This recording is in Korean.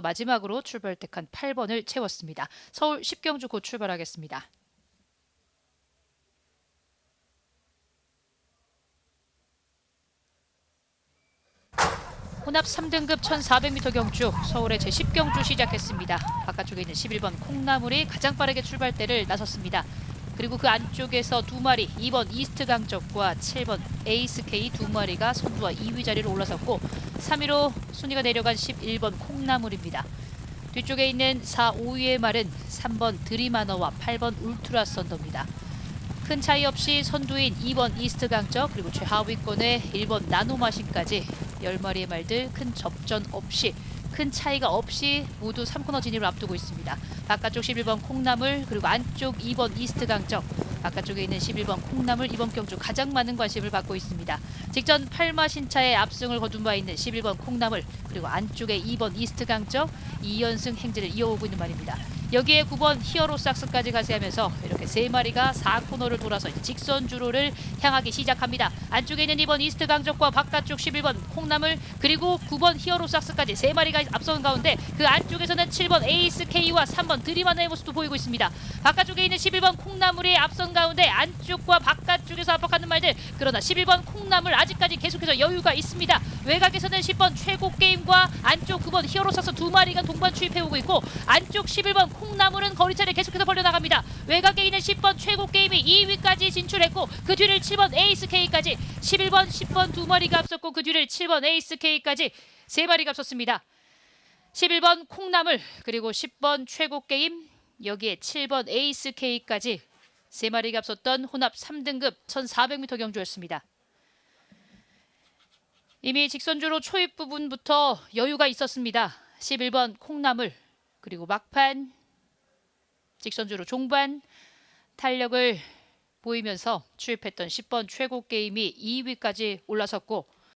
마지막으로 출발 택한 8번을 채웠습니다. 서울 10경주 곧 출발하겠습니다. 혼합 3등급 1400m 경주 서울의 제10경주 시작했습니다. 바깥쪽에 있는 11번 콩나물이 가장 빠르게 출발대를 나섰습니다. 그리고 그 안쪽에서 두 마리 2번 이스트 강적과 7번 에이스 K 두 마리가 선두와 2위 자리로 올라섰고 3위로 순위가 내려간 11번 콩나물입니다. 뒤쪽에 있는 4, 5위의 말은 3번 드리마너와 8번 울트라 썬더입니다. 큰 차이 없이 선두인 2번 이스트 강적 그리고 최하위권의 1번 나노마신까지 10마리의 말들 큰 접전 없이 큰 차이가 없이 모두 3코너 진입을 앞두고 있습니다. 바깥쪽 11번 콩나물 그리고 안쪽 2번 이스트 강적 바깥쪽에 있는 11번 콩나물 이번 경주 가장 많은 관심을 받고 있습니다. 직전 8마 신차의 압승을 거둔 바 있는 11번 콩나물 그리고 안쪽에 2번 이스트 강적 2연승 행진을 이어오고 있는 말입니다. 여기에 9번 히어로 삭스까지 가세하면서 이렇게 세 마리가 4코너를 돌아서 직선 주로를 향하기 시작합니다. 안쪽에 있는 2번 이스트 강적과 바깥쪽 11번 콩나물 그리고 9번 히어로 삭스까지 세 마리가 앞서는 가운데 그 안쪽에서는 7번 에이스 K와 3번 드리마나의 모습도 보이고 있습니다. 바깥쪽에 있는 11번 콩나물이 앞선 가운데 안쪽과 바깥쪽에서 압박하는 말들 그러나 11번 콩나물 아직까지 계속해서 여유가 있습니다. 외곽에서는 10번 최고 게임과 안쪽 9번 히어로 삭스 두 마리가 동반 추입해오고 있고 안쪽 11번 콩나물은 거리차를 계속해서 벌려나갑니다. 외곽에 있는 10번 최고 게임이 2위까지 진출했고 그 뒤를 7번 에이스 K까지 11번 10번 두 마리가 앞섰고 그 뒤를 7번 에이스 K까지 세 마리가 앞섰습니다. 11번 콩나물 그리고 10번 최고 게임 여기에 7번 에이스 K까지 세 마리가 앞섰던 혼합 3등급 1400m 경주였습니다. 이미 직선주로 초입 부분부터 여유가 있었습니다. 11번 콩나물 그리고 막판 직선주로 종반 탄력을 보이면서 추입했던 10번 최고 게임이 2위까지 올라섰고